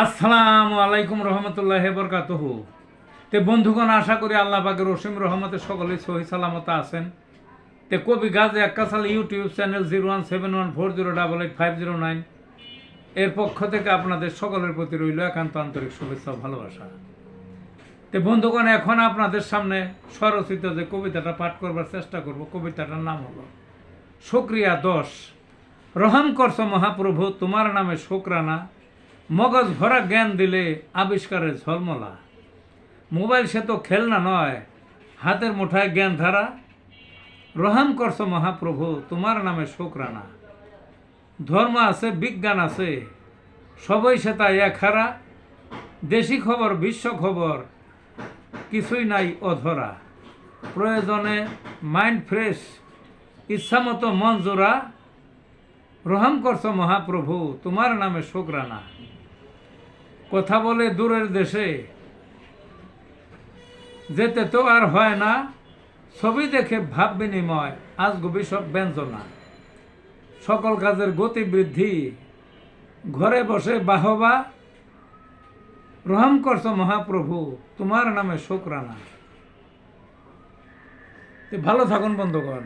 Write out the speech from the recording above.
আসসালামু আলাইকুম রহমতুল্লাহ বরকাতহু। তে বন্ধুগণ, আশা করি আল্লাহ পাকের রসিম রহমতে সকলে সহি সালামত আছেন। তে কবি Gazi Akkasal YouTube channel zero one seven one four zero double eight five zero nine. এর পক্ষ থেকে আপনাদের সকলের প্রতি রইল একান্ত আন্তরিক শুভেচ্ছা ভালোবাসা। তে বন্ধুগণ, এখন আপনাদের সামনে স্বরচিত যে কবিতাটা পাঠ করবার চেষ্টা করব, কবিতাটার নাম হলো, শুক্রিয়া দশ রহম করছ মহাপ্রভু, তোমার নামে শুক্রানা। মগজ ভরা জ্ঞান দিলে আবিষ্কারের ঝলমলা। মোবাইল সে তো খেলনা নয়, হাতের মুঠায় জ্ঞান ধারা। রহম করছ মহাপ্রভু, তোমার নামে শুক্রানা। ধর্ম আছে, বিজ্ঞান আছে, সবই সে তাই এক হারা। দেশি খবর, বিশ্ব খবর, কিছুই নাই অধরা। প্রয়োজনে মাইন্ড ফ্রেশ ইচ্ছামতো মন জোড়া। রহম করছ মহাপ্রভু, তোমার নামে শুক্রানা। কথা বলে দূরের দেশে। যেতে তো আর হয় না। ছবি দেখে ভাব বিনিময়, আজ গবি সব ব্যঞ্জনা। সকল কাজের গতি বৃদ্ধি। ঘরে বসে বাহবা। রহম করছ মহাপ্রভু, তোমার নামে শোকরানা। ভালো থাকুন বন্ধুগণ।